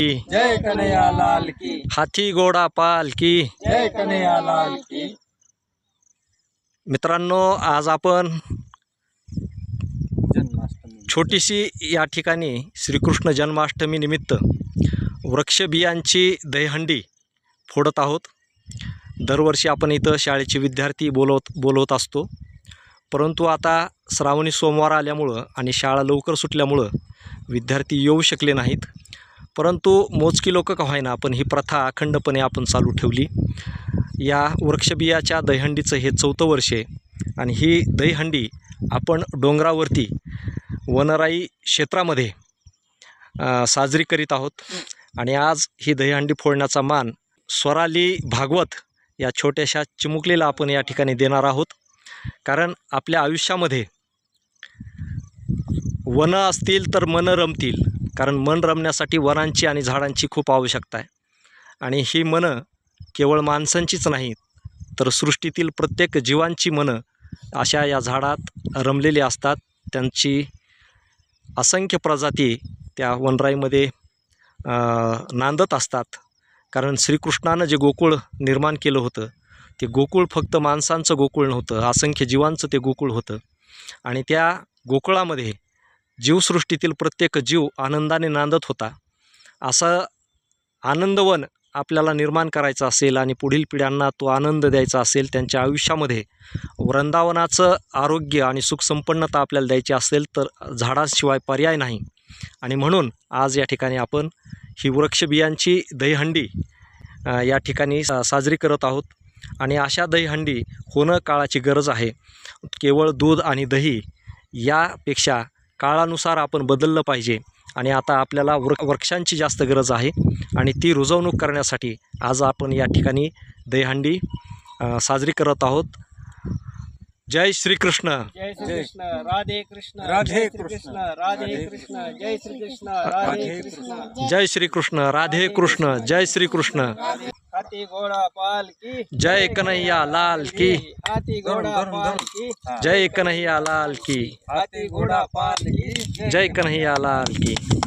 की। जय कन्हैया लाल की। हाथी घोडा पाल की। जय कन्हैया लाल की। मित्रांनो आज आपण छोटीशी या ठिकाणी श्रीकृष्ण जन्माष्टमी निमित्त वृक्षबियांची दहीहंडी फोडत आहोत. दरवर्षी आपण इथं शाळेचे विद्यार्थी बोलवत बोलवत असतो. परंतु आता श्रावणी सोमवार आल्यामुळं आणि शाळा लवकर सुटल्यामुळं विद्यार्थी येऊ शकले नाहीत. परंतु मोजकी लोक का होईना आपण ही प्रथा अखंडपणे आपण चालू ठेवली. या वृक्षबियाच्या दहीहंडीचं हे चौथं वर्ष आहे आणि ही दहीहंडी आपण डोंगरावरती वनराई क्षेत्रामध्ये साजरी करीत आहोत. आणि आज ही दहीहंडी फोडण्याचा मान स्वराली भागवत या छोट्याशा चिमुकलीला आपण या ठिकाणी देणार आहोत. कारण आपल्या आयुष्यामध्ये वनं असतील तर मनं रमतील. कारण मन रमण्यासाठी वनांची आणि झाडांची खूप आवश्यकता आहे. आणि ही मनं केवळ माणसांचीच नाही तर सृष्टीतील प्रत्येक जीवांची मनं अशा या झाडात रमलेली असतात. त्यांची असंख्य प्रजाती त्या वनराईमध्ये नांदत असतात. कारण श्रीकृष्णानं जे गोकुळ निर्माण केलं होतं ते गोकुळ फक्त माणसांचं गोकुळ नव्हतं असंख्य जीवांचं ते गोकुळ होतं. आणि त्या गोकुळामध्ये जीवसृष्टीतील प्रत्येक जीव आनंदाने नांदत होता. असं आनंदवन आपल्याला निर्माण करायचं असेल आणि पुढील पिढ्यांना तो आनंद द्यायचा असेल त्यांच्या आयुष्यामध्ये वृंदावनाचं आरोग्य आणि सुखसंपन्नता आपल्याला द्यायची असेल तर झाडाशिवाय पर्याय नाही. आणि म्हणून आज या ठिकाणी आपण ही वृक्षबियांची दहीहंडी या ठिकाणी सा साजरी करत आहोत. आणि अशा दहीहंडी होणं काळाची गरज आहे. केवळ दूध आणि दही यापेक्षा काळानुसार आपण बदललं पाहिजे. आणि आता आपल्याला वृ वृक्षांची जास्त गरज आहे. आणि ती रुजवणूक करण्यासाठी आज आपण या ठिकाणी दहीहंडी साजरी करत आहोत. जय श्रीकृष्ण. जय श्री कृष्ण राधे कृष्ण. राधे जय श्री कृष्ण, राधे कृष्ण. जय श्री कृष्ण राधे राधे कृष्ण. जय श्रीकृष्ण. राधे कृष्ण. जय श्रीकृष्ण. हाथी घोड़ा पाल की। जय कन्हैया लाल की। हाथी घोड़ा पाल की। जय कन्हैया लाल की। हाथी घोड़ा पाल की। जय कन्हैया लाल की।